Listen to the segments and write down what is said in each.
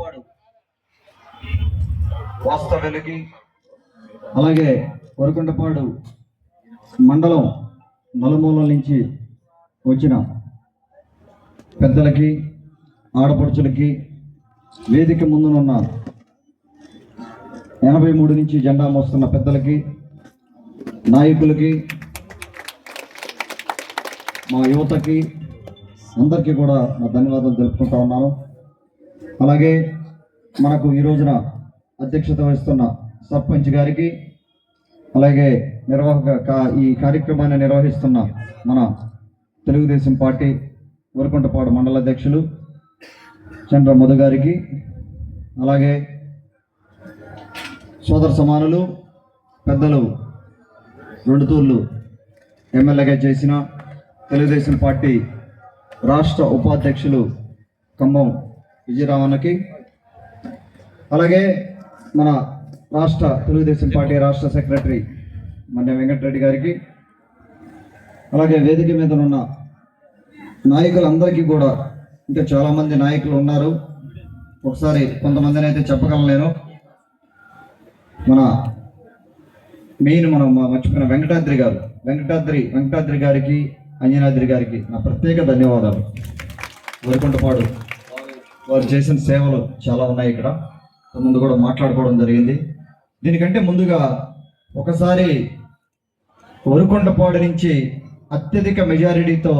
వరకుంటపాడు వాస్తవ్యులకి అలాగే వరకుంటపాడు మండలం నలుమూలల నుంచి వచ్చిన పెద్దలకి ఆడపడుచులకి వేదిక ముందునున్న ఎనభై మూడు నుంచి జెండా మోస్తున్న పెద్దలకి నాయకులకి మా యువతకి అందరికీ కూడా నా ధన్యవాదాలు తెలుపుకుంటా ఉన్నాను. అలాగే మనకు ఈ రోజున అధ్యక్షత వహిస్తున్న సర్పంచ్ గారికి అలాగే నిర్వాహక కా- ఈ కార్యక్రమాన్ని నిర్వహిస్తున్న మన తెలుగుదేశం పార్టీ వరకుంటపాడు మండల అధ్యక్షులు చంద్ర మధు గారికి అలాగే సోదర సమానులు పెద్దలు రెండు తూర్లు ఎమ్మెల్యేగా చేసిన తెలుగుదేశం పార్టీ రాష్ట్ర ఉపాధ్యక్షులు ఖమ్మం విజయరామన్నకి. అలాగే మన రాష్ట్ర తెలుగుదేశం పార్టీ రాష్ట్ర సెక్రటరీ మన్య వెంకటరెడ్డి గారికి. అలాగే వేదిక మీద ఉన్న నాయకులందరికీ కూడా ఇంకా చాలామంది నాయకులు ఉన్నారు. ఒకసారి కొంతమందిని అయితే చెప్పగలను మన మెయిన్ మనం మర్చిపోయిన వెంకటాద్రి గారు. వెంకటాద్రి వెంకటాద్రి గారికి అంజనాద్రి గారికి నా ప్రత్యేక ధన్యవాదాలు. వరకుంటపాడు వారు చేసిన సేవలు చాలా ఉన్నాయి ఇక్కడ. ముందు కూడా మాట్లాడుకోవడం జరిగింది. దీనికంటే ముందుగా ఒకసారి వరుకొండపాడు నుంచి అత్యధిక మెజారిటీతో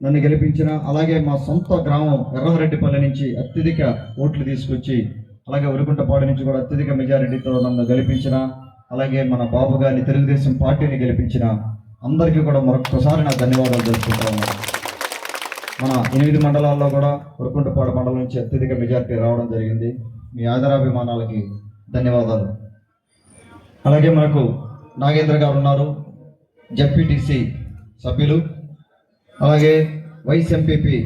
నన్ను గెలిపించిన అలాగే మా సొంత గ్రామం ఎర్రహరెడ్డిపల్లి నుంచి అత్యధిక ఓట్లు తీసుకొచ్చి అలాగే వరకుంటపాడు నుంచి కూడా అత్యధిక మెజారిటీతో నన్ను గెలిపించిన అలాగే మన బాబు గారిని తెలుగుదేశం పార్టీని గెలిపించిన అందరికీ కూడా మరొకసారి నా ధన్యవాదాలు తెలుసుకుంటా మన ఎనిమిది మండలాల్లో కూడా ఉరుకుంటపాడు మండలం నుంచి అత్యధిక మెజార్టీ రావడం జరిగింది. మీ ఆదరాభిమానాలకి ధన్యవాదాలు. అలాగే మనకు నాగేంద్ర గారు ఉన్నారు జడ్పీటీసీ సభ్యులు. అలాగే వైస్ ఎంపీపీ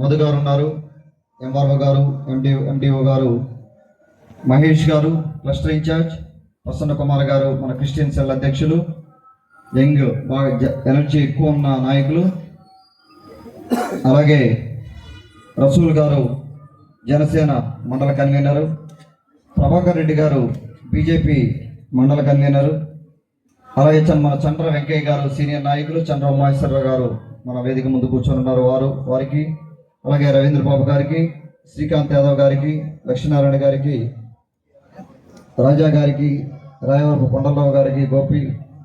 మధు గారు ఉన్నారు ఎంఆర్ఓ గారు ఎండి ఎండిఓ గారు మహేష్ గారు క్లస్టర్ ఇన్ఛార్జ్ ప్రసన్న కుమార్ గారు మన క్రిస్టియన్ సెల్ అధ్యక్షులు యంగ్ బాగా ఎనర్జీ ఎక్కువ ఉన్న నాయకులు. అలాగే రసూల్ గారు జనసేన మండల కన్వీనరు ప్రభాకర్ రెడ్డి గారు బీజేపీ మండల కన్వీనరు అలాగే చ- మన చంద్ర వెంకయ్య గారు సీనియర్ నాయకులు చంద్ర ఉమాశ్వరరావు గారు మన వేదిక ముందు కూర్చొని ఉన్నారు వారు వారికి అలాగే రవీంద్ర బాబు గారికి శ్రీకాంత్ యాదవ్ గారికి లక్ష్మీనారాయణ గారికి రాజా గారికి రాయవరపు కొండలరావు గారికి గోపి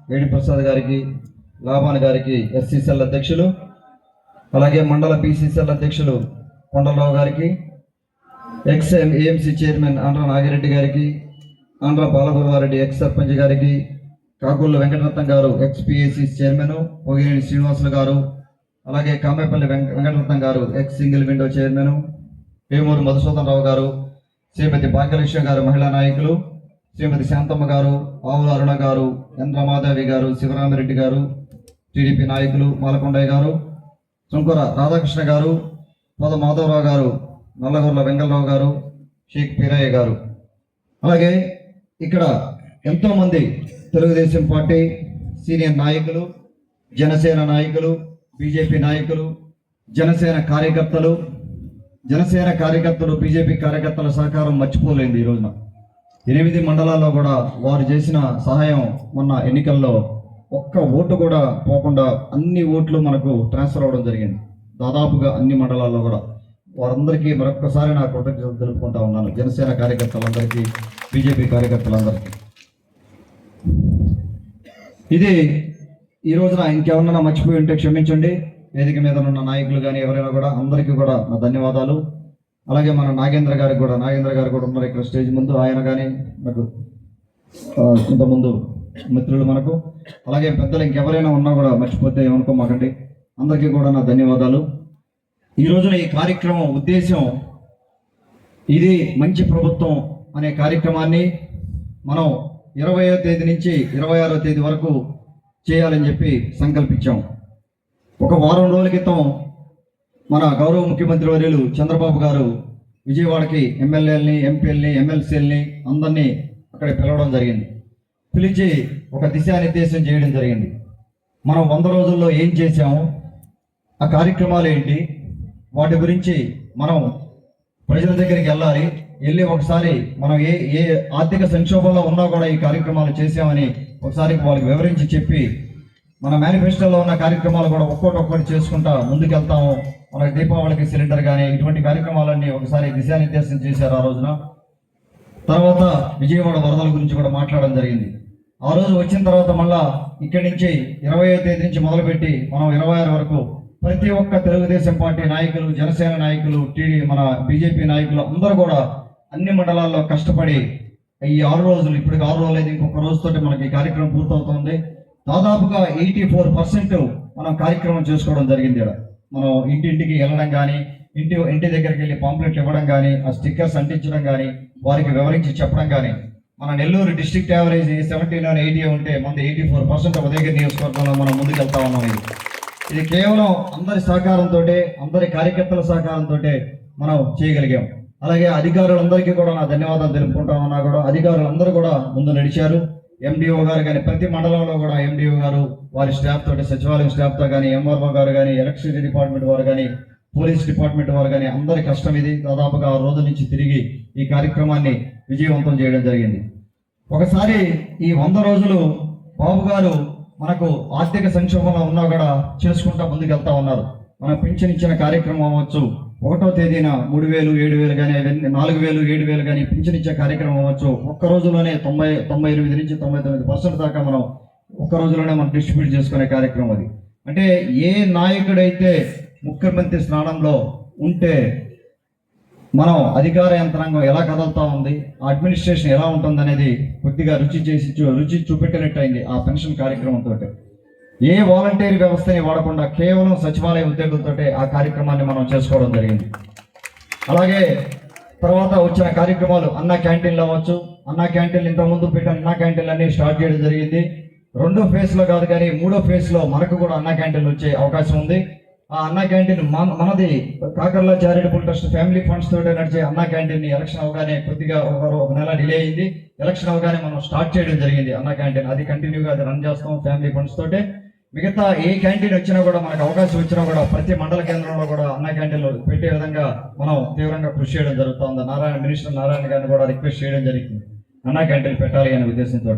వేణిప్రసాద్ గారికి లాభాన్ గారికి ఎస్సీసీఎల్ అధ్యక్షులు అలాగే మండల పిసిసిఎల్ అధ్యక్షులు కొండలరావు గారికి ఎక్స్ఎం ఏఎంసీ చైర్మన్ ఆంధ్ర నాగిరెడ్డి గారికి ఆంధ్ర బాలగురవారెడ్డి ఎక్స్ సర్పంచ్ గారికి కాకుళ్ళ వెంకటరత్నం గారు ఎక్స్పిఎస్సి చైర్మన్ పొగినేని శ్రీనివాసులు గారు అలాగే కామేపల్లి వెంక వెంకటరత్నం గారు ex single window chairman Vemuru Madhusudan Rao గారు శ్రీమతి భాగ్యలక్ష్మి గారు మహిళా నాయకులు శ్రీమతి శాంతమ్మ గారు ఆవుల అరుణ గారు ఎన్ రమాదేవి గారు శివరామిరెడ్డి గారు టీడీపీ నాయకులు మాలకొండయ్య గారు సుంకర రాధాకృష్ణ గారు పద మాధవరావు గారు నల్లగొర్ల వెంగళరావు గారు షేక్ పీరయ్య గారు. అలాగే ఇక్కడ ఎంతోమంది తెలుగుదేశం పార్టీ సీనియర్ నాయకులు జనసేన నాయకులు బీజేపీ నాయకులు జనసేన కార్యకర్తలు జనసేన కార్యకర్తలు బీజేపీ కార్యకర్తల సహకారం మర్చిపోలేదు ఈ రోజున. ఎనిమిది మండలాల్లో కూడా వారు చేసిన సహాయం మొన్న ఎన్నికల్లో ఒక్క ఓటు కూడా పోకుండా అన్ని ఓట్లు మనకు ట్రాన్స్ఫర్ అవ్వడం జరిగింది. దాదాపుగా అన్ని మండలాల్లో కూడా. వారందరికీ మరొక్కసారి నా కృతజ్ఞతలు తెలుపుకుంటా ఉన్నాను. జనసేన కార్యకర్తలందరికీ బీజేపీ కార్యకర్తలందరికీ. ఇది ఈ రోజున ఇంకెవరన్నా మర్చిపోయి ఉంటే క్షమించండి. వేదిక మీద ఉన్న నాయకులు కానీ ఎవరైనా కూడా అందరికీ కూడా నా ధన్యవాదాలు. అలాగే మన నాగేంద్ర గారికి కూడా నాగేంద్ర గారు కూడా ఉన్నారు ఇక్కడ స్టేజ్ ముందు. ఆయన కానీ నాకు ఇంతకుముందు మిత్రులు మనకు. అలాగే పెద్దలు ఇంకెవరైనా ఉన్నా కూడా మర్చిపోతే ఏమనుకోమాకండి. అందరికీ కూడా నా ధన్యవాదాలు. ఈ రోజున ఈ కార్యక్రమం ఉద్దేశం ఇది మంచి ప్రభుత్వం అనే కార్యక్రమాన్ని మనం ఇరవయో తేదీ నుంచి ఇరవై ఆరో తేదీ వరకు చేయాలని చెప్పి సంకల్పించాం. ఒక వారం రోజుల క్రితం మన గౌరవ ముఖ్యమంత్రి వర్యులు చంద్రబాబు గారు విజయవాడకి ఎమ్మెల్యేలని ఎంపీలని ఎమ్మెల్సీలని అందరినీ అక్కడ పిలవడం జరిగింది. పిలిచి ఒక దిశానిర్దేశం చేయడం జరిగింది. మనం వంద రోజుల్లో ఏం చేశాము? ఆ కార్యక్రమాలు ఏంటి? వాటి గురించి మనం ప్రజల దగ్గరికి వెళ్ళాలి. వెళ్ళి ఒకసారి మనం ఏ ఏ ఆర్థిక సంక్షోభంలో ఉన్నా కూడా ఈ కార్యక్రమాలు చేసామని ఒకసారి వాళ్ళకి వివరించి చెప్పి మన మేనిఫెస్టోలో ఉన్న కార్యక్రమాలు కూడా ఒక్కోటి ఒక్కటి చేసుకుంటా ముందుకెళ్తాము. మన దీపావళికి సిలిండర్ కానీ ఇటువంటి కార్యక్రమాలన్నీ ఒకసారి దిశానిర్దేశం చేశారు ఆ రోజున. తర్వాత విజయవాడ వరదల గురించి కూడా మాట్లాడడం జరిగింది. ఆ రోజు వచ్చిన తర్వాత మళ్ళా ఇక్కడి నుంచి ఇరవై తేదీ నుంచి మొదలుపెట్టి మనం ఇరవై ఆరు వరకు ప్రతి ఒక్క తెలుగుదేశం పార్టీ నాయకులు జనసేన నాయకులు టీడీ మన బీజేపీ నాయకులు అందరూ కూడా అన్ని మండలాల్లో కష్టపడి ఈ ఆరు రోజులు ఇప్పటికి ఆరు రోజులు అయితే ఇంకొక రోజుతో మనకి ఈ కార్యక్రమం పూర్తవుతుంది. దాదాపుగా ఎయిటీ ఫోర్ పర్సెంట్ మనం కార్యక్రమం చేసుకోవడం జరిగింది ఇక్కడ మనం ఇంటింటికి వెళ్ళడం కానీ ఇంటి ఇంటి దగ్గరికి వెళ్ళి పాంప్లెట్లు ఇవ్వడం కానీ ఆ స్టిక్కర్స్ అంటించడం కానీ వారికి వివరించి చెప్పడం కానీ మన Nellore district average seventy nine eighty ఉంటే మన ఎయిటీ ఫోర్ పర్సెంట్ ఉదయగిరి నియోజకవర్గంలో మనం ముందుకు వెళ్తా ఉన్నాం ఇది. ఇది కేవలం అందరి సహకారంతో అందరి కార్యకర్తల సహకారంతో మనం చేయగలిగాం. అలాగే అధికారులందరికీ కూడా నా ధన్యవాదాలు తెలుపుకుంటా ఉన్నా కూడా అధికారులందరూ కూడా ముందు నడిచారు. ఎండిఓ గారు కానీ ప్రతి మండలంలో కూడా ఎండిఓ గారు వారి స్టాఫ్ తోటి సచివాలయం స్టాఫ్తో కానీ ఎంఆర్ఓ గారు కానీ ఎలక్ట్రిసిటీ డిపార్ట్మెంట్ వారు కానీ పోలీస్ డిపార్ట్మెంట్ వారు కానీ అందరి కష్టం ఇది. దాదాపుగా ఆ రోజు నుంచి తిరిగి ఈ కార్యక్రమాన్ని విజయవంతం చేయడం జరిగింది. ఒకసారి ఈ వంద రోజులు బాబు గారు మనకు ఆర్థిక సంక్షోభంలో ఉన్నా కూడా చేసుకుంటా ముందుకెళ్తా ఉన్నారు. మన పింఛన్ ఇచ్చిన కార్యక్రమం అవ్వచ్చు. ఒకటో తేదీన మూడు వేలు ఏడు వేలు కానీ నాలుగు వేలు ఏడు వేలు కానీ పింఛన్ ఇచ్చే కార్యక్రమం అవ్వచ్చు. ఒక్క రోజులోనే తొంభై తొంభై ఎనిమిది నుంచి తొంభై తొమ్మిది పర్సెంట్ దాకా మనం ఒక్క రోజులోనే మనం డిస్ట్రిబ్యూట్ చేసుకునే కార్యక్రమం అది. అంటే ఏ నాయకుడైతే ముఖ్యమంత్రి స్నానంలో ఉంటే మనం అధికార యంత్రాంగం ఎలా కదులుతూ ఉంది అడ్మినిస్ట్రేషన్ ఎలా ఉంటుంది అనేది కొద్దిగా రుచి చేసి చూ- రుచి చూపెట్టినట్టు అయింది ఆ పెన్షన్ కార్యక్రమంతో ఏ వాలంటీర్ వ్యవస్థని వాడకుండా కేవలం సచివాలయ ఉద్యోగులతో ఆ కార్యక్రమాన్ని మనం చేసుకోవడం జరిగింది. అలాగే తర్వాత వచ్చిన కార్యక్రమాలు అన్న క్యాంటీన్లు అవ్వచ్చు అన్న క్యాంటీన్లు ఇంతకుముందు పెట్టిన అన్న క్యాంటీన్లు అన్ని స్టార్ట్ చేయడం జరిగింది. రెండో ఫేస్లో కాదు కానీ మూడో ఫేస్లో మనకు కూడా అన్న క్యాంటీన్లు వచ్చే అవకాశం ఉంది. ఆ అన్నా క్యాంటీన్ మన మనది కాకర్లో చారిటబుల్ ట్రస్ట్ ఫ్యామిలీ ఫండ్స్ తోటి నడిచే అన్న క్యాంటీన్ ఎలక్షన్ అవగానే కొద్దిగా ఒక ఒక నెల డిలే అయింది. ఎలక్షన్ అవగానే మనం స్టార్ట్ చేయడం జరిగింది అన్నా క్యాంటీన్. అది కంటిన్యూగా అది రన్ చేస్తాం ఫ్యామిలీ ఫండ్స్ తోటే. మిగతా ఏ క్యాంటీన్ వచ్చినా కూడా మనకు అవకాశం వచ్చినా కూడా ప్రతి మండల కేంద్రంలో కూడా అన్న క్యాంటీన్లు పెట్టే విధంగా మనం తీవ్రంగా కృషి చేయడం జరుగుతుంది నారాయణ మినిస్టర్ నారాయణ గారిని కూడా రిక్వెస్ట్ చేయడం జరిగింది. అన్న క్యాంటీన్ పెట్టాలి అనే ఉద్దేశంతో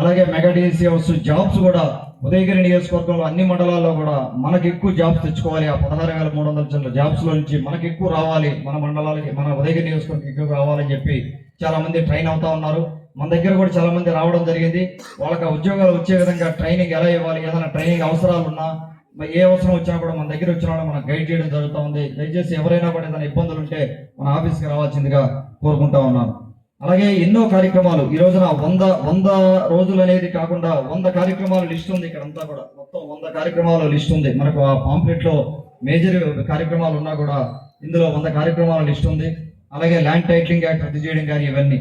అలాగే మెగా డిఎస్సీ హౌస్ జాబ్స్ కూడా ఉదయగిరి నియోజకవర్గంలో అన్ని మండలాల్లో కూడా మనకి ఎక్కువ జాబ్స్ తెచ్చుకోవాలి. ఆ పదహారు వేల మూడు వందల చిన్న జాబ్స్లో నుంచి మనకి ఎక్కువ రావాలి. మన మండలాలకి మన ఉదయగిరి నియోజకవర్గం ఎక్కువ రావాలని చెప్పి చాలామంది ట్రైన్ అవుతా ఉన్నారు. మన దగ్గర కూడా చాలామంది రావడం జరిగింది. వాళ్ళకి ఆ ఉద్యోగాలు వచ్చే విధంగా ట్రైనింగ్ ఎలా ఇవ్వాలి? ఏదైనా ట్రైనింగ్ అవసరాలు ఉన్నా ఏ అవసరం వచ్చినా కూడా మన దగ్గర వచ్చిన వాళ్ళు మనం గైడ్ చేయడం జరుగుతూ ఉంది. దయచేసి ఎవరైనా కూడా ఏదైనా ఇబ్బందులు ఉంటే మన ఆఫీస్కి రావాల్సిందిగా కోరుకుంటా ఉన్నాను. అలాగే ఎన్నో కార్యక్రమాలు. ఈ రోజున వంద వంద రోజులు అనేది కాకుండా వంద కార్యక్రమాలు లిస్ట్ ఉంది ఇక్కడ అంతా కూడా. మొత్తం వంద కార్యక్రమాలు లిస్ట్ ఉంది. మనకు ఆ పాంప్లెట్లో మేజర్ కార్యక్రమాలు ఉన్నా కూడా ఇందులో వంద కార్యక్రమాల లిస్ట్ ఉంది. అలాగే ల్యాండ్ టైటిలింగ్ యాక్ట్ రద్దు చేయడం కానీ ఇవన్నీ.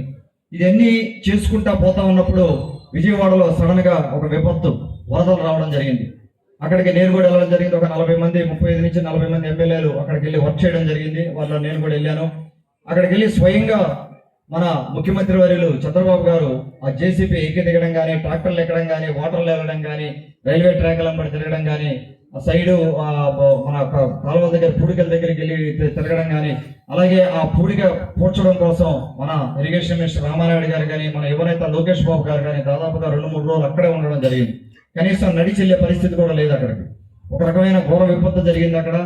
ఇవన్నీ చేసుకుంటా పోతా ఉన్నప్పుడు విజయవాడలో సడన్గా ఒక విపత్తు వరదలు రావడం జరిగింది. అక్కడికి నేను కూడా వెళ్ళడం జరిగింది. ఒక నలభై మంది ముప్పై ఐదు నుంచి నలభై మంది ఎమ్మెల్యేలు అక్కడికి వెళ్ళి వర్క్ చేయడం జరిగింది. వాళ్ళ నేను కూడా వెళ్ళాను. అక్కడికి వెళ్ళి స్వయంగా మన ముఖ్యమంత్రి వర్యులు చంద్రబాబు గారు ఆ జేసీబీ ఎక్కి దిగడం కానీ ట్రాక్టర్లు ఎక్కడం కానీ వాటర్లు వెళ్ళడం కానీ రైల్వే ట్రాక్ల వెంబడి తిరగడం కానీ ఆ సైడు మన కాలువ దగ్గర పూడికల దగ్గరికి వెళ్ళి తిరగడం కానీ అలాగే ఆ పూడిక పూడ్చడం కోసం మన ఇరిగేషన్ మినిస్టర్ రామానాయుడు గారు కానీ మన యువనేత లోకేష్ బాబు గారు కానీ దాదాపుగా రెండు మూడు రోజులు అక్కడే ఉండడం జరిగింది. కనీసం నడిచి వెళ్ళే పరిస్థితి కూడా లేదు అక్కడికి. ఒక రకమైన ఘోర విపత్తు జరిగింది అక్కడ.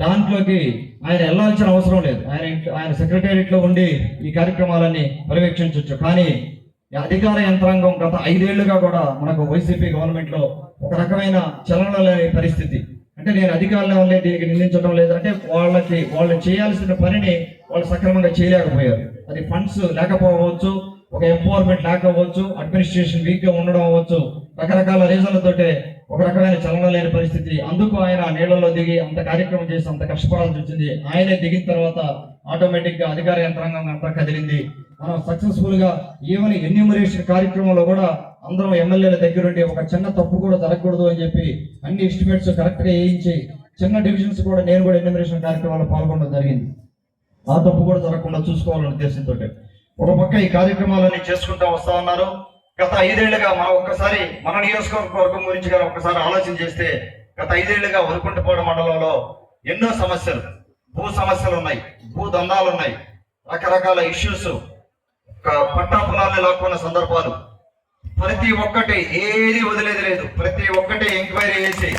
దాంట్లోకి ఆయన వెళ్ళాల్సిన అవసరం లేదు. ఆయన ఆయన సెక్రటేరియట్లో ఉండి ఈ కార్యక్రమాలన్నీ పర్యవేక్షించవచ్చు కానీ ఈ అధికార యంత్రాంగం గత ఐదేళ్ళుగా కూడా మనకు వైసీపీ గవర్నమెంట్లో ఒక రకమైన చలన లేని పరిస్థితి. అంటే నేను అధికారులు వల్లే దీనికి నిందించడం లేదు. అంటే వాళ్ళకి వాళ్ళు చేయాల్సిన పనిని వాళ్ళు సక్రమంగా చేయలేకపోయారు. అది ఫండ్స్ లేకపోవచ్చు ఒక ఎంపవర్మెంట్ లేకపోవచ్చు అడ్మినిస్ట్రేషన్ వీక్గా ఉండడం అవ్వచ్చు రకరకాల రీజన్లతోటే ఒక రకమైన చలనం లేని పరిస్థితి. అందుకు ఆయన నీళ్ళలో దిగి అంత కార్యక్రమం చేసి అంత కష్టపడాల్సి వచ్చింది. ఆయనే దిగిన తర్వాత ఆటోమేటిక్గా అధికార యంత్రాంగం అంతా కదిలింది. మనం సక్సెస్ఫుల్గా ఈవెన్ ఎన్యూమరేషన్ కార్యక్రమంలో కూడా అందరం ఎమ్మెల్యేల దగ్గరుండి ఒక చిన్న తప్పు కూడా జరగకూడదు అని చెప్పి అన్ని ఎస్టిమేట్స్ కరెక్ట్గా వేయించి చిన్న డివిజన్స్ కూడా నేను కూడా ఎన్యూమరేషన్ కార్యక్రమాల్లో పాల్గొనడం జరిగింది. ఆ తప్పు కూడా జరగకుండా చూసుకోవాలనే ఉద్దేశంతో ఒక పక్క ఈ కార్యక్రమాలన్నీ చేసుకుంటా వస్తా ఉన్నారు. గత ఐదేళ్ళుగా మనం ఒక్కసారి మన నియోజకవర్గం గురించి గారు ఒక్కసారి ఆలోచన చేస్తే గత ఐదేళ్ళుగా వరకుంటపాడు మండలంలో ఎన్నో సమస్యలు భూ సమస్యలు ఉన్నాయి భూ దందాలు ఉన్నాయి రకరకాల ఇష్యూస్ పట్టా పొలాన్ని లాక్కున్న సందర్భాలు. ప్రతి ఒక్కటి ఏది వదిలేది లేదు. ప్రతి ఒక్కటి ఎంక్వైరీ చేసి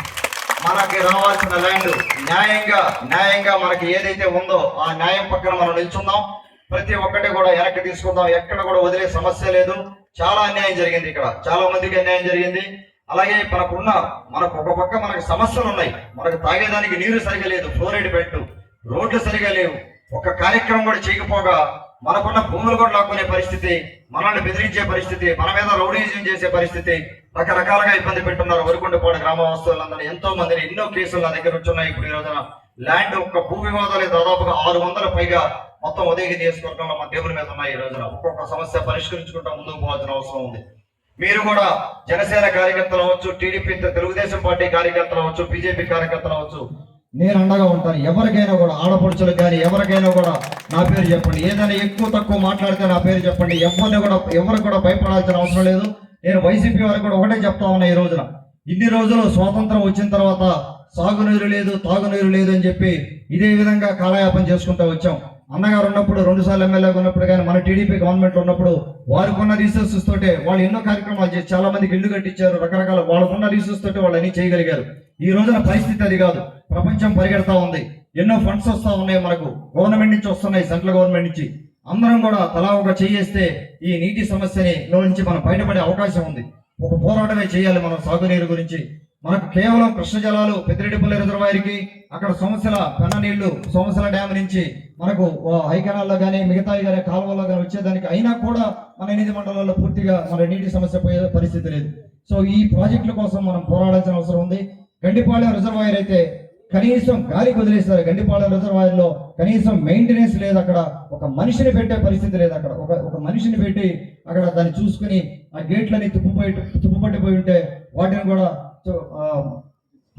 మనకి రావాల్సిన ల్యాండ్ న్యాయంగా న్యాయంగా మనకి ఏదైతే ఉందో ఆ న్యాయం పక్కన మనం నిల్చుందాం. ప్రతి ఒక్కటి కూడా వెనక్కి తీసుకుందాం. ఎక్కడ కూడా వదిలే సమస్య లేదు. చాలా అన్యాయం జరిగింది ఇక్కడ. చాలా మందికి అన్యాయం జరిగింది. అలాగే మనకున్న మనకు ఒక పక్క మనకు సమస్యలు ఉన్నాయి. మనకు తాగేదానికి నీరు సరిగా లేదు ఫ్లోరైడ్ బెడ్ రోడ్లు సరిగా లేవు. ఒక కార్యక్రమం కూడా చేయకపోగా మనకున్న భూములు కూడా లాక్కునే పరిస్థితి మనల్ని బెదిరించే పరిస్థితి మన మీద రౌడీజం చేసే పరిస్థితి రకరకాలుగా ఇబ్బంది పెట్టున్నారు వరకుండపాడు గ్రామవాసులందరూ ఎంతో మందిని ఎన్నో కేసులు నా దగ్గర వచ్చున్నాయి ఇప్పుడు ఈ రోజున ల్యాండ్ ఒక్క భూ వివాదాలు దాదాపుగా ఆరు వందల పైగా మొత్తం ఉదయగిరి నియోజకవర్గంలో మా దేవుని మీద ఉన్నాయి ఈ రోజున. ఒక్కొక్క సమస్య పరిష్కరించుకుంటూ ముందుకు పోవాల్సిన అవసరం ఉంది. మీరు కూడా జనసేన కార్యకర్తలు అవ్వచ్చు టీడీపీ తెలుగుదేశం పార్టీ కార్యకర్తలు అవ్వచ్చు బీజేపీ కార్యకర్తలు అవ్వచ్చు నేను అండగా ఉంటాను. ఎవరికైనా కూడా ఆడపడుచులకు కానీ ఎవరికైనా కూడా నా పేరు చెప్పండి. ఏదైనా ఎక్కువ తక్కువ మాట్లాడితే నా పేరు చెప్పండి. ఎవరిని కూడా ఎవరికి కూడా భయపడాల్సిన అవసరం లేదు. నేను వైసీపీ వారికి కూడా ఒకటే చెప్తా ఉన్నా ఈ రోజున. ఇన్ని రోజులు స్వాతంత్రం వచ్చిన తర్వాత సాగునీరు లేదు తాగునీరు లేదు అని చెప్పి ఇదే విధంగా కాలయాపన చేసుకుంటూ వచ్చాం. అన్నగారు ఉన్నప్పుడు రెండు సార్లు ఎమ్మెల్యేగా ఉన్నప్పుడు కానీ మన టీడీపీ గవర్నమెంట్ ఉన్నప్పుడు వారికి ఉన్న రీసోర్సెస్ తోటే వాళ్ళు ఎన్నో కార్యక్రమాలు చేసి చాలా మందికి ఇల్లు కట్టించారు రకరకాల వాళ్ళకున్న రీసోర్స్ తోటి వాళ్ళు అన్ని చేయగలిగారు. ఈ రోజున పరిస్థితి అది కాదు. ప్రపంచం పరిగెడతా ఉంది. ఎన్నో ఫండ్స్ వస్తా ఉన్నాయి మనకు. గవర్నమెంట్ నుంచి వస్తున్నాయి సెంట్రల్ గవర్నమెంట్ నుంచి. అందరం కూడా తలా ఒక చేయేస్తే ఈ నీటి సమస్యని నుంచి మనం బయటపడే అవకాశం ఉంది. ఒక పోరాటమే చేయాలి మనం సాగునీరు గురించి. మనకు కేవలం కృష్ణ జలాలు పెద్దిరెడ్డిపల్లి రిజర్వాయర్కి అక్కడ సోమశిల పెన్న నీళ్ళు సోమశిల డ్యామ్ నుంచి మనకు ఆ, హైకెనాల్లో కానీ మిగతా కానీ కాలువల్లో కానీ వచ్చేదానికి అయినా కూడా మన ఎనిమిది మండలాల్లో పూర్తిగా మన నీటి సమస్య పోయే పరిస్థితి లేదు. సో ఈ ప్రాజెక్టుల కోసం మనం పోరాడాల్సిన అవసరం ఉంది. గండిపాళెం రిజర్వాయర్ అయితే కనీసం గాలి వదిలేస్తారు. గండిపాళెం రిజర్వాయర్లో కనీసం మెయింటెనెన్స్ లేదు అక్కడ. ఒక మనిషిని పెట్టే పరిస్థితి లేదు అక్కడ. ఒక ఒక మనిషిని పెట్టి అక్కడ దాన్ని చూసుకుని ఆ గేట్లని తుప్పుపోయి తుప్పుపట్టిపోయి ఉంటే వాటిని కూడా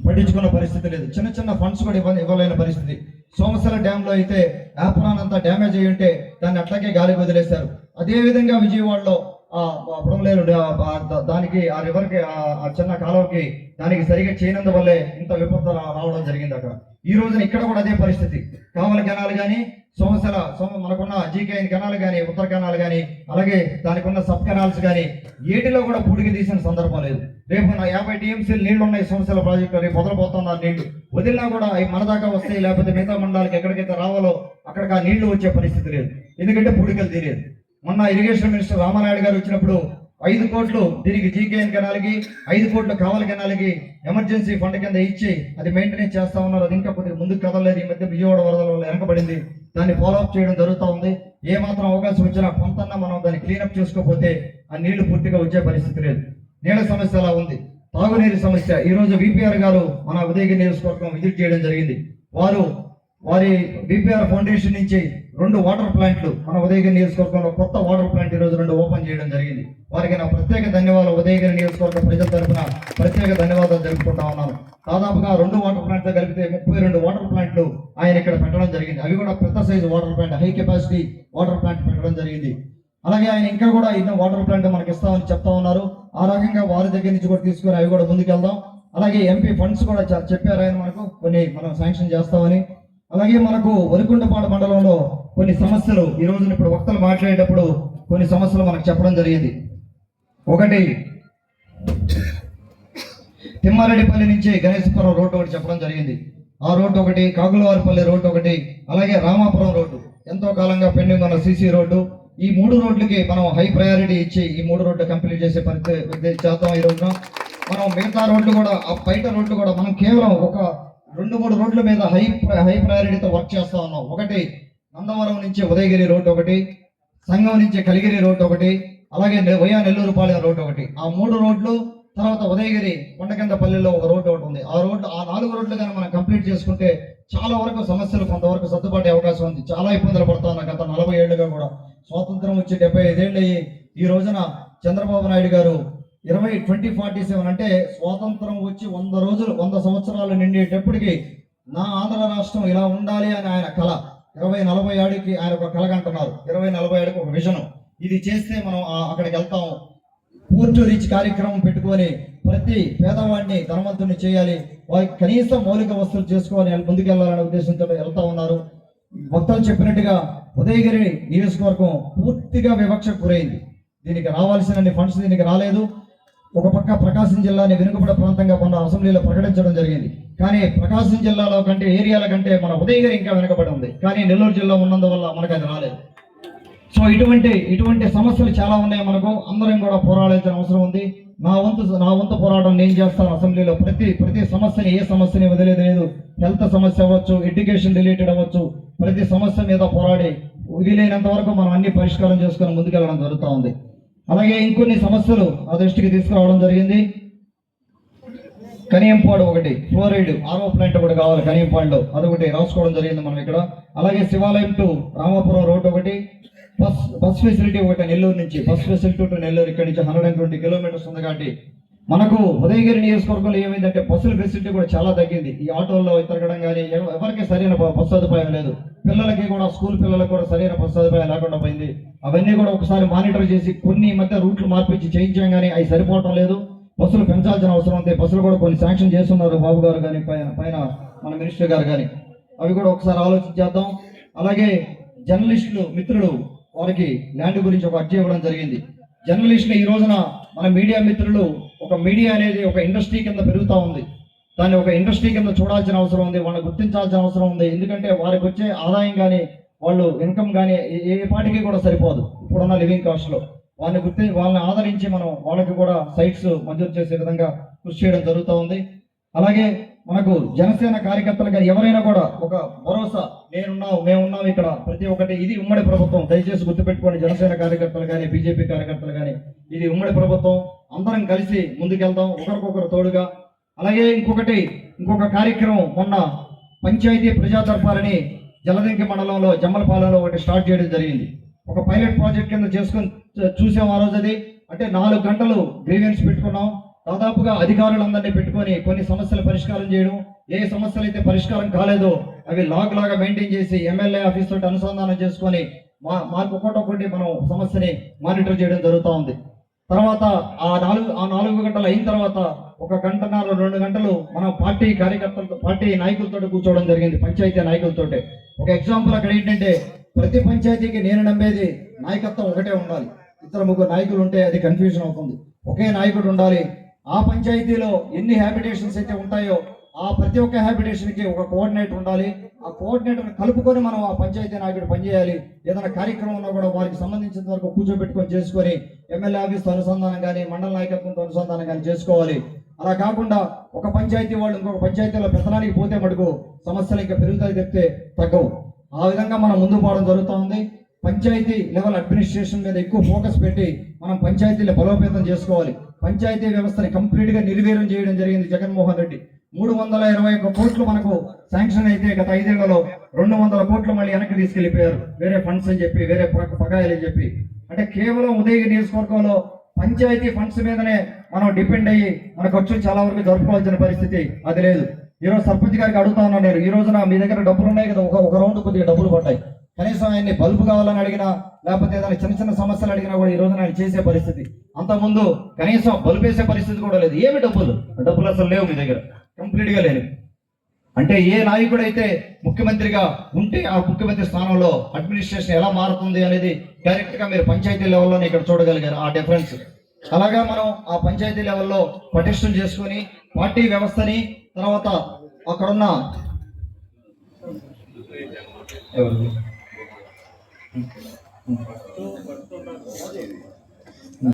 పట్టించుకున్న పరిస్థితి లేదు. చిన్న చిన్న ఫండ్స్ కూడా ఇవ్వ ఇవ్వలేని పరిస్థితి. సోమసర డ్యామ్లో అయితే యాప్రాన్ అంతా డ్యామేజ్ అయ్యి ఉంటే దాన్ని అట్లాగే గాలికి వదిలేశారు. అదేవిధంగా విజయవాడలో ఆ బుడంలేరు దానికి ఆ రివర్కి ఆ- ఆ చిన్న కాలువకి దానికి సరిగా చేయనందువల్లే ఇంత విపత్తు రావడం జరిగింది అక్కడ ఈ రోజున ఇక్కడ కూడా అదే పరిస్థితి. కావల కెనాల్ కానీ సోమశిల సోమ మనకున్న జీకేఎన్ కెనాల్ కానీ ఉత్తర కెనాల్ కానీ అలాగే దానికి ఉన్న సబ్ కెనాల్స్ కానీ ఏటిలో కూడా పుడికి తీసిన సందర్భం లేదు. రేపు నా యాభై టీఎంసీలు నీళ్ళు ఉన్నాయి సోమశిల ప్రాజెక్టు రేపు వదలబోతున్నారు నీళ్ళు. వదిలినా కూడా అవి మన దాకా వస్తాయి లేకపోతే మిగతా మండలాలకు ఎక్కడికైతే రావాలో అక్కడికి ఆ నీళ్ళు వచ్చే పరిస్థితి లేదు. ఎందుకంటే పుడికలు తీరేది మొన్న ఇరిగేషన్ మినిస్టర్ రామానాయుడు గారు వచ్చినప్పుడు ఐదు కోట్లు దీనికి జీకేఎన్ కెనాల్కి ఐదు కోట్లు కావాలి కెనాల్కి ఎమర్జెన్సీ ఫండ్ కింద ఇచ్చి అది మెయింటెనెన్స్ చేస్తా ఉన్నారు. అది ఇంకా కొద్దిగా ముందుకు కదలలేదు. ఈ మధ్య విజయవాడ వరదల వల్ల వెనకబడింది దాన్ని ఫాలోఅప్ చేయడం జరుగుతూ ఉంది. ఏ మాత్రం అవకాశం వచ్చినా కొంతన్నా మనం దాన్ని క్లీనప్ చేసుకోకపోతే ఆ నీళ్ళు పూర్తిగా వచ్చే పరిస్థితి లేదు. నీళ్ళ సమస్య అలా ఉంది. తాగునీరు సమస్య. ఈ రోజు విపిఆర్ గారు మన ఉదయగిరి నియోజకవర్గం విజిట్ చేయడం జరిగింది. వారు వారి బీపీఆర్ ఫౌండేషన్ నుంచి రెండు వాటర్ ప్లాంట్లు మన ఉదయగిరి నియోజకవర్గంలో కొత్త వాటర్ ప్లాంట్ ఈ రోజు రెండు ఓపెన్ చేయడం జరిగింది. వారికి నా ప్రత్యేక ధన్యవాదాలు. ఉదయగిరి నియోజకవర్గ ప్రజల తరపున ప్రత్యేక ధన్యవాదాలు జరుపుకుంటా ఉన్నాను. దాదాపుగా రెండు వాటర్ ప్లాంట్తో కలిపితే ముప్పై రెండు వాటర్ ప్లాంట్లు ఆయన ఇక్కడ పెట్టడం జరిగింది. అవి కూడా పెద్ద size water plant high capacity water plant పెట్టడం జరిగింది. అలాగే ఆయన ఇంకా కూడా ఎన్నో వాటర్ ప్లాంట్ మనకి ఇస్తామని చెప్తా ఉన్నారు. ఆ రకంగా వారి దగ్గర నుంచి కూడా తీసుకొని అవి కూడా ముందుకెళ్దాం. అలాగే ఎంపీ ఫండ్స్ కూడా చెప్పారు ఆయన మనకు. కొన్ని మనం శాంక్షన్ చేస్తామని. అలాగే మనకు వరికుంటపాడు మండలంలో కొన్ని సమస్యలు ఈ రోజున ఇప్పుడు వక్తలు మాట్లాడేటప్పుడు కొన్ని సమస్యలు మనకు చెప్పడం జరిగింది. ఒకటి తిమ్మారెడ్డిపల్లి నుంచి గణేశపురం రోడ్డు ఒకటి చెప్పడం జరిగింది. ఆ రోడ్డు ఒకటి కాగులవారిపల్లి రోడ్డు ఒకటి అలాగే రామాపురం రోడ్డు. ఎంతో కాలంగా పెండింగ్ ఉన్న సీసీ రోడ్డు. ఈ మూడు రోడ్లకి మనం హై ప్రయారిటీ ఇచ్చి ఈ మూడు రోడ్లు కంప్లీట్ చేసే పరిస్థితి చేద్దాం ఈ రోజున. మనం మిగతా రోడ్లు కూడా ఆ బయట రోడ్లు కూడా మనం కేవలం ఒక రెండు మూడు రోడ్ల మీద హై హై ప్రయారిటీతో వర్క్ చేస్తా ఉన్నాం. ఒకటి నందవరం నుంచి ఉదయగిరి రోడ్డు ఒకటి సంగం నుంచి కలిగిరి రోడ్డు ఒకటి అలాగే వయా నెల్లూరు పాలెం రోడ్డు ఒకటి. ఆ మూడు రోడ్లు తర్వాత ఉదయగిరి కొండకిందపల్లిలో ఒక రోడ్డు ఒకటి ఉంది. ఆ రోడ్డు ఆ నాలుగు రోడ్లు కానీ మనం కంప్లీట్ చేసుకుంటే చాలా వరకు సమస్యలు కొంతవరకు సర్దుబాటే అవకాశం ఉంది. చాలా ఇబ్బందులు పడతా ఉన్నాం గత నలభై ఏళ్ళుగా కూడా. స్వాతంత్రం వచ్చి డెబ్బై ఐదేళ్ళు అయ్యి ఈ రోజున చంద్రబాబు నాయుడు గారు ఇరవై ట్వంటీ ఫార్టీ సెవెన్ అంటే స్వాతంత్రం వచ్చి వంద రోజులు వంద సంవత్సరాలు నిండేటప్పటికి నా ఆంధ్ర రాష్ట్రం ఇలా ఉండాలి అని ఆయన కళ ఇరవై నలభై ఏడుకి ఆయన ఒక కళ అంటున్నారు. ఇరవై నలభై ఏడుకి ఒక విజన్. ఇది చేస్తే మనం అక్కడికి వెళ్తాం. పూర్తి రీచ్ కార్యక్రమం పెట్టుకొని ప్రతి పేదవాడిని ధనవంతుని చేయాలి. వారికి కనీసం మౌలిక వస్తువులు చేసుకోవాలి ముందుకెళ్ళాలనే ఉద్దేశంతో వెళ్తా ఉన్నారు. భక్తులు చెప్పినట్టుగా ఉదయగిరి నియోజకవర్గం పూర్తిగా వివక్షకు గురైంది. దీనికి రావాల్సిన ఫండ్స్ దీనికి రాలేదు. ఒక పక్క ప్రకాశం జిల్లాని వెనుకబడ ప్రాంతంగా ఉన్న అసెంబ్లీలో ప్రకటించడం జరిగింది. కానీ ప్రకాశం జిల్లాలో కంటే ఏరియాల కంటే మన ఉదయగిరి ఇంకా వెనుకబడి ఉంది. కానీ నెల్లూరు జిల్లా ఉన్నందువల్ల మనకు అది రాలేదు. సో ఇటువంటి ఇటువంటి సమస్యలు చాలా ఉన్నాయి మనకు. అందరం కూడా పోరాడాల్సిన అవసరం ఉంది. నా వంతు నా వంతు పోరాటం నేను చేస్తాను అసెంబ్లీలో. ప్రతి ప్రతి సమస్యని ఏ సమస్యని వదిలేదు లేదు. హెల్త్ సమస్య అవ్వచ్చు ఎడ్యుకేషన్ రిలేటెడ్ అవ్వచ్చు. ప్రతి సమస్య మీద పోరాడి వీలైనంత వరకు మనం అన్ని పరిష్కారం చేసుకొని ముందుకెళ్ళడం జరుగుతూ ఉంది. అలాగే ఇంకొన్ని సమస్యలు ఆ దృష్టికి తీసుకురావడం జరిగింది. కనియంపాడు ఒకటి ఫ్లోరైడ్ ఆరో ప్లాంట్ ఒకటి కావాలి కనియంపాడులో. అదొకటి రాసుకోవడం జరిగింది మనం ఇక్కడ. అలాగే శివాలయం టు రామాపురం రోడ్ ఒకటి బస్ బస్ ఫెసిలిటీ ఒకటి నెల్లూరు నుంచి. బస్ ఫెసిలిటీ టు నెల్లూరు ఇక్కడ నుంచి హండ్రెడ్ అండ్ ట్వంటీ కిలోమీటర్స్ ఉంది కాబట్టి మనకు ఉదయగిరి నియోజకవర్గంలో ఏమైందంటే బస్సుల ఫెసిలిటీ కూడా చాలా తగ్గింది. ఈ ఆటోల్లో తిరగడం కానీ ఎవరికి సరైన బస్సు సదుపాయం లేదు. పిల్లలకి కూడా స్కూల్ పిల్లలకు కూడా సరైన బస్సు సదుపాయం లేకుండా పోయింది. అవన్నీ కూడా ఒకసారి మానిటర్ చేసి కొన్ని మధ్య రూట్లు మార్పించి చేయించాం కానీ అవి సరిపోవటం లేదు. బస్సులు పెంచాల్సిన అవసరం ఉంది. బస్సులు కూడా కొన్ని శాంక్షన్ చేస్తున్నారు బాబు గారు కానీ పైన పైన మన మినిస్టర్ గారు కానీ అవి కూడా ఒకసారి ఆలోచించేద్దాం అలాగే జర్నలిస్టులు మిత్రులు వారికి ల్యాండ్ గురించి ఒక అర్జీ ఇవ్వడం జరిగింది. జర్నలిస్టులు ఈ రోజున మన మీడియా మిత్రులు ఒక మీడియా అనేది ఒక ఇండస్ట్రీ కింద పెరుగుతూ ఉంది. దాన్ని ఒక ఇండస్ట్రీ కింద చూడాల్సిన అవసరం ఉంది. వాళ్ళని గుర్తించాల్సిన అవసరం ఉంది. ఎందుకంటే వారికి వచ్చే ఆదాయం కానీ వాళ్ళు ఇన్కమ్ కానీ ఏ- పాటికి కూడా సరిపోదు. ఇప్పుడున్న లివింగ్ కాస్ట్లో వాళ్ళని గుర్తి వాళ్ళని ఆదరించి మనం వాళ్ళకి కూడా సైట్స్ మంజూరు చేసే విధంగా కృషి చేయడం జరుగుతూ ఉంది. అలాగే మనకు జనసేన కార్యకర్తలు కానీ ఎవరైనా కూడా ఒక భరోసా నేనున్నావు మేమున్నాం ఇక్కడ ప్రతి ఒక్కటి ఇది ఉమ్మడి ప్రభుత్వం. దయచేసి గుర్తుపెట్టుకోండి. జనసేన కార్యకర్తలు కానీ బీజేపీ కార్యకర్తలు కానీ ఇది ఉమ్మడి ప్రభుత్వం. అందరం కలిసి ముందుకెళ్దాం ఒకరికొకరు తోడుగా. అలాగే ఇంకొకటి ఇంకొక కార్యక్రమం మొన్న పంచాయతీ ప్రజా దర్బారని జలదంకి మండలంలో జమ్మలపాలెంలో ఒకటి స్టార్ట్ చేయడం జరిగింది. ఒక పైలట్ ప్రాజెక్ట్ కింద చేసుకొని చూ- చూసాం ఆ రోజు అది. అంటే నాలుగు గంటలు గ్రీవెన్స్ పెట్టుకున్నాం. దాదాపుగా అధికారులందరినీ పెట్టుకొని కొన్ని సమస్యలు పరిష్కారం చేయడం. ఏ సమస్యలు అయితే పరిష్కారం కాలేదో అవి లాగ్ లాగా మెయింటైన్ చేసి ఎమ్మెల్యే ఆఫీస్ తోటి అనుసంధానం చేసుకొని మా మాకు ఒకటొకటి మనం సమస్యని మానిటర్ చేయడం జరుగుతూ ఉంది. తర్వాత ఆ నాలుగు ఆ నాలుగు గంటలు అయిన తర్వాత ఒక గంటన్నర రెండు గంటలు మన పార్టీ కార్యకర్తలతో పార్టీ నాయకులతో కూర్చోవడం జరిగింది పంచాయతీ నాయకులతో ఒక ఎగ్జాంపుల్ అక్కడ ఏంటంటే ప్రతి పంచాయతీకి నేను నమ్మేది నాయకత్వం ఒకటే ఉండాలి. ఇద్దరు ముగ్గురు నాయకులు ఉంటే అది కన్ఫ్యూజన్ అవుతుంది. ఒకే నాయకుడు ఉండాలి. ఆ పంచాయతీలో ఎన్ని హ్యాబిటేషన్స్ అయితే ఉంటాయో ఆ ప్రతి ఒక్క హ్యాబిటేషన్కి ఒక కోఆర్డినేటర్ ఉండాలి. ఆ కోఆర్డినేటర్ని కలుపుకొని మనం ఆ పంచాయతీ నాయకుడు పనిచేయాలి. ఏదైనా కార్యక్రమం ఉన్నా కూడా వారికి సంబంధించిన వరకు కూర్చోబెట్టుకొని చేసుకొని ఎమ్మెల్యే ఆఫీస్తో అనుసంధానం కానీ మండల నాయకత్వంతో అనుసంధానం కానీ చేసుకోవాలి. అలా కాకుండా ఒక పంచాయతీ వాళ్ళు ఇంకొక పంచాయతీలో పెత్తనానికి పోతే మటుకు సమస్యలు ఇంకా పెరుగుతాయి చెప్తే తగ్గవు. ఆ విధంగా మనం ముందు పోవడం జరుగుతూ ఉంది. పంచాయతీ లెవెల్ అడ్మినిస్ట్రేషన్ మీద ఎక్కువ ఫోకస్ పెట్టి మనం పంచాయతీలు బలోపేతం చేసుకోవాలి. పంచాయతీ వ్యవస్థని కంప్లీట్గా నిర్వీర్యం చేయడం జరిగింది జగన్మోహన్ రెడ్డి. మూడు వందల ఇరవై ఒక్క కోట్లు మనకు శాంక్షన్ అయితే గత ఐదేళ్ళలో రెండు వందల కోట్లు మళ్ళీ వెనక్కి తీసుకెళ్ళిపోయారు వేరే ఫండ్స్ అని చెప్పి వేరే పగాయాలని అని చెప్పి. అంటే కేవలం ఉదయగిరి నియోజకవర్గంలో పంచాయతీ ఫండ్స్ మీదనే మనం డిపెండ్ అయ్యి మన ఖర్చులు చాలా వరకు జరుపుకోవాల్సిన పరిస్థితి అది లేదు. ఈరోజు సర్పంచ్ గారికి అడుగుతా ఉన్నాను నేను ఈ రోజున మీ దగ్గర డబ్బులు ఉన్నాయి కదా ఒక ఒక రౌండ్ కొద్దిగా డబ్బులు పడ్డాయి కనీసం ఆయన్ని బల్బు కావాలని అడిగినా లేకపోతే ఏదైనా చిన్న చిన్న సమస్యలు అడిగినా కూడా ఈ రోజున ఆయన చేసే పరిస్థితి. అంతకుముందు కనీసం బల్బు వేసే పరిస్థితి కూడా లేదు. ఏమి డబ్బులు? డబ్బులు అసలు లేవు మీ దగ్గర. కంప్లీట్గా అంటే ఏ నాయకుడైతే ముఖ్యమంత్రిగా ఉంటే ఆ ముఖ్యమంత్రి స్థానంలో అడ్మినిస్ట్రేషన్ ఎలా మారుతుంది అనేది డైరెక్ట్గా మీరు పంచాయతీ లెవెల్లోనే ఇక్కడ చూడగలిగారు ఆ డిఫరెన్స్. అలాగా మనం ఆ పంచాయతీ లెవెల్లో పటిష్టం చేసుకొని పార్టీ వ్యవస్థని తర్వాత అక్కడున్న ఎవరు?